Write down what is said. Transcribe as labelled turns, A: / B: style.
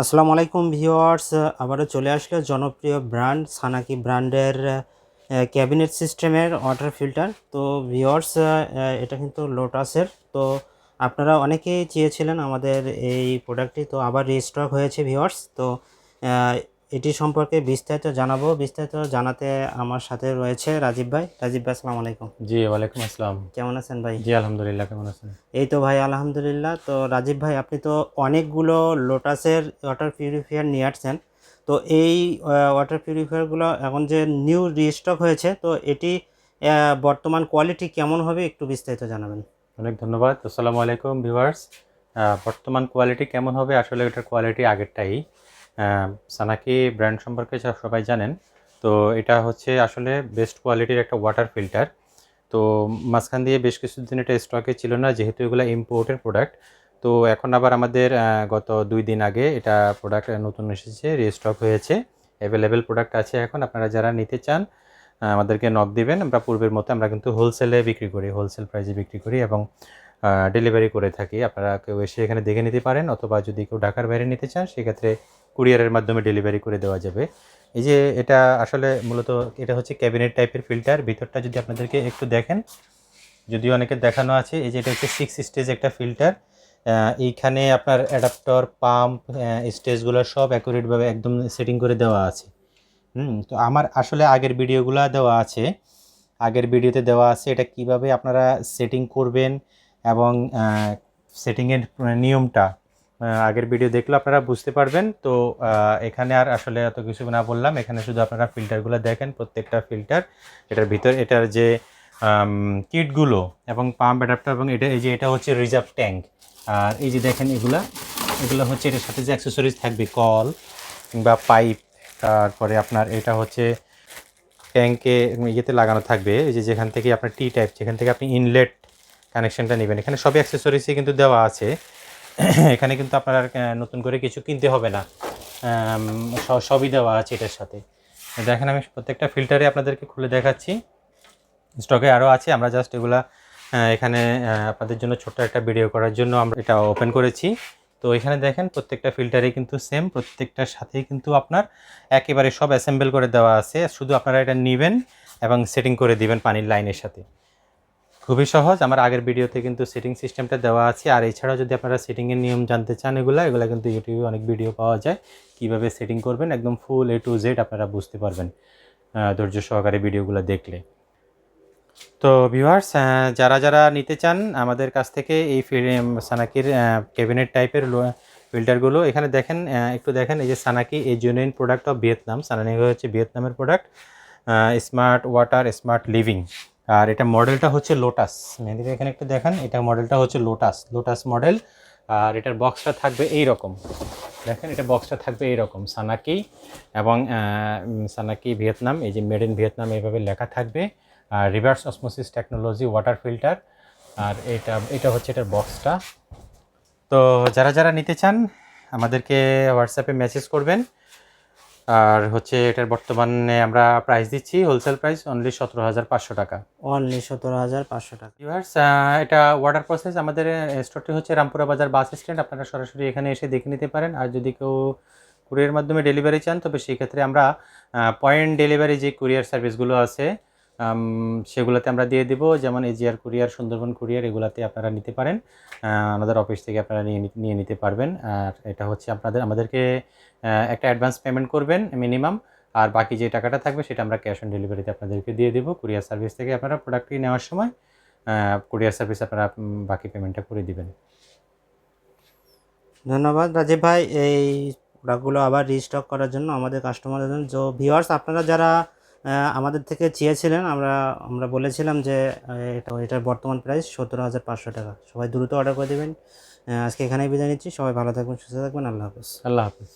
A: আসসালামু আলাইকুম ভিউয়ার্স, আবারও চলে আসলো জনপ্রিয় ব্র্যান্ড, সানাকি ব্র্যান্ডের ক্যাবিনেট সিস্টেমের ওয়াটার ফিল্টার। তো ভিউয়ার্স এটা কিন্তু লোটাসের। তো আপনারা অনেকেই চেয়েছিলেন আমাদের এই প্রোডাক্টটি, তো আবার রিস্টক হয়েছে ভিউয়ার্স। তো এটি সম্পর্কে বিস্তারিত জানাব। বিস্তারিত জানাতে আমার সাথে রয়েছে রাজীব ভাই। রাজীব ভাই আসসালামু আলাইকুম।
B: জি ওয়ালাইকুম আসসালাম।
A: কেমন আছেন ভাই?
B: জি আলহামদুলিল্লাহ কেমন আছেন?
A: এই তো ভাই আলহামদুলিল্লাহ। তো রাজীব ভাই আপনি তো অনেকগুলো লোটাসের ওয়াটার পিউরিফায়ার নিয়ে আসছেন। তো এই ওয়াটার পিউরিফায়ারগুলো এখন যে নিউ রিস্টক হয়েছে তো এটি বর্তমান কোয়ালিটি কেমন হবে একটু বিস্তারিত জানাবেন।
B: অনেক ধন্যবাদ। আসসালামু আলাইকুম ভিউয়ার্স। বর্তমান কোয়ালিটি কেমন হবে? আসলে এটার কোয়ালিটি আগেরটাই। সানাকি ব্র্যান্ড সম্পর্কে সব- সবাই জানেন, তো এটা হচ্ছে আসলে বেস্ট কোয়ালিটির একটা ওয়াটার ফিল্টার তো মাঝখান দিয়ে বেশ কিছুদিন এটা স্টকে ছিল না, যেহেতু এগুলো ইম্পোর্টের প্রোডাক্ট তো এখন আবার আমাদের গত দুই দিন আগে এটা প্রোডাক্ট নতুন এসেছে রিস্টক হয়েছে অ্যাভেলেবেল প্রোডাক্ট আছে এখন, আপনারা যারা নিতে চান আমাদেরকে নক দিবেন, আমরা পূর্বের মতো আমরা কিন্তু হোলসেলে বিক্রি করি হোলসেল প্রাইসে বিক্রি করি এবং ডেলিভারি করে থাকি। আপনারা কেউ এসে এখানে দেখে নিতে পারেন, অথবা যদি কেউ ঢাকার বাইরে নিতে চান, সেক্ষেত্রে কুরিয়ারের মাধ্যমে ডেলিভারি করে দেওয়া যাবে। এই যে এটা আসলে মূলত এটা হচ্ছে ক্যাবিনেট টাইপের ফিল্টার। ভিতরটা যদি আপনাদেরকে একটু দেখেন, যদিও অনেকে দেখানো আছে, এই যে এটা হচ্ছে সিক্স স্টেজ একটা ফিল্টার। এইখানে আপনার অ্যাডাপ্টর, পাম্প স্টেজগুলো সব অ্যাকুরেটভাবে একদম সেটিং করে দেওয়া আছে। হুম, তো আমার আসলে আগের ভিডিওগুলো দেওয়া আছে। আগের ভিডিওতে দেওয়া আছে এটা কীভাবে আপনারা সেটিং করবেন এবং সেটিংয়ের নিয়মটা আগের ভিডিও দেখলে আপনারা বুঝতে পারবেন। তো এখানে আর আসলে এত কিছু না বললাম। এখানে শুধু আপনারা ফিল্টারগুলো দেখেন, প্রত্যেকটা ফিল্টার এটার ভিতর, এটার যে কিটগুলো এবং পাম্প অ্যাডাপ্টার এবং এটা, এই যে এটা হচ্ছে রিজার্ভ ট্যাঙ্ক আর এই যে দেখেন এগুলা, এগুলো হচ্ছে এটার সাথে যে অ্যাক্সেসরিজ থাকবে, কল কিংবা পাইপ তারপরে আপনার এটা হচ্ছে ট্যাঙ্কে ইয়েতে লাগানো থাকবে। এই যে যেখান থেকে আপনার টি টাইপ যেখান থেকে আপনি ইনলেট কানেকশনটা নেবেন। এখানে সবই অ্যাক্সেসরিজই কিন্তু দেওয়া আছে। এখানে কিন্তু আপনার নতুন করে কিছু কিনতে হবে না। সবই দেওয়া আছে এটার সাথে। দেখেন আমি প্রত্যেকটা ফিল্টারে আপনাদেরকে খুলে দেখাচ্ছি। স্টকে আরও আছে, আমরা জাস্ট এগুলা এখানে আপনাদের জন্য ছোট্ট একটা ভিডিও করার জন্য আমরা এটা ওপেন করেছি। তো এখানে দেখেন প্রত্যেকটা ফিল্টারে কিন্তু সেম প্রত্যেকটার সাথেই কিন্তু আপনার একেবারে সব অ্যাসেম্বল করে দেওয়া আছে। শুধু আপনারা এটা নেবেন এবং সেটিং করে দিবেন পানির লাইনের সাথে। খুবই সহজ। আমার আগের ভিডিওতে কিন্তু সেটিং সিস্টেমটা দেওয়া আছে। আর এছাড়াও যদি আপনারা সেটিংয়ের নিয়ম জানতে চান এগুলো এগুলো কিন্তু ইউটিউবে অনেক ভিডিও পাওয়া যায়। কীভাবে সেটিং করবেন, একদম ফুল এ টু জেড আপনারা বুঝতে পারবেন ধৈর্য সহকারে ভিডিওগুলো দেখলে। তো ভিউয়ার্স যারা যারা নিতে চান, আমাদের কাছ থেকে এই সানাকির ক্যাবিনেট টাইপের ফিল্টারগুলো এখানে দেখেন একটু দেখেন, এই যে সানাকি এই genuine product of Vietnam Sanaki হচ্ছে ভিয়েতনামের product smart water smart living আর এটা মডেলটা হচ্ছে লোটাস মেহেদির এখানে একটু দেখেন, এটা মডেলটা হচ্ছে লোটাস লোটাস মডেল আর এটার বক্সটা থাকবে এই রকম দেখেন, এটা বক্সটা থাকবে এই রকম সানাকি এবং সানাকি ভিয়েতনাম এই যে মেড ইন ভিয়েতনাম এইভাবে লেখা থাকবে। আর reverse osmosis technology water filter আর এটা এটা হচ্ছে এটার বক্সটা তো যারা যারা নিতে চান, আমাদেরকে হোয়াটসঅ্যাপে মেসেজ করবেন। আর হচ্ছে এটার বর্তমানে আমরা প্রাইস দিচ্ছি হোলসেল প্রাইস অনলি সতেরো হাজার পাঁচশো টাকা।
A: অনলি সতেরো হাজার পাঁচশো টাকা।
B: ভিউয়ার্স এটা ওয়াটার প্রসেস আমাদের স্টোরটি হচ্ছে রামপুরা বাজার বাস স্ট্যান্ড আপনারা সরাসরি এখানে এসে দেখে নিতে পারেন। আর যদি কেউ কুরিয়ার মাধ্যমে ডেলিভারি চান তবে সেই ক্ষেত্রে আমরা পয়েন্ট ডেলিভারি যে কুরিয়ার সার্ভিসগুলো আছে সেগুলোতে আমরা দিয়ে দিব। যেমন এজিআর কুরিয়ার, সুন্দরবন কুরিয়ার, এগুলাতে আপনারা নিতে পারেন। আমাদের অফিস থেকে আপনারা নিয়ে নিতে পারবেন। আর এটা হচ্ছে আপনাদের, আমাদেরকে একটা অ্যাডভান্স পেমেন্ট করবেন মিনিমাম। আর বাকি যে টাকাটা থাকবে সেটা আমরা ক্যাশ অন ডেলিভারিতে আপনাদেরকে দিয়ে দেবো। কুরিয়ার সার্ভিস থেকে আপনারা প্রোডাক্টটি নেওয়ার সময় কুরিয়ার সার্ভিস আপনারা বাকি পেমেন্টটা করে দিবেন।
A: ধন্যবাদ রাজীব ভাই। এই প্রোডাক্টগুলো আবার রিস্টক করার জন্য আমাদের কাস্টমারদের জন্য যে ভিউয়ার্স আপনারা যারা আমাদের থেকে চেয়েছিলেন, আমরা আমরা বলেছিলাম যে এটা, এটার বর্তমান প্রাইস সতেরো হাজার পাঁচশো টাকা। সবাই দ্রুত অর্ডার করে দেবেন। আজকে এখানেই বিদায় নিচ্ছি। সবাই ভালো থাকবেন, সুস্থ থাকবেন। আল্লাহ হাফিজ।
B: আল্লাহ হাফিজ।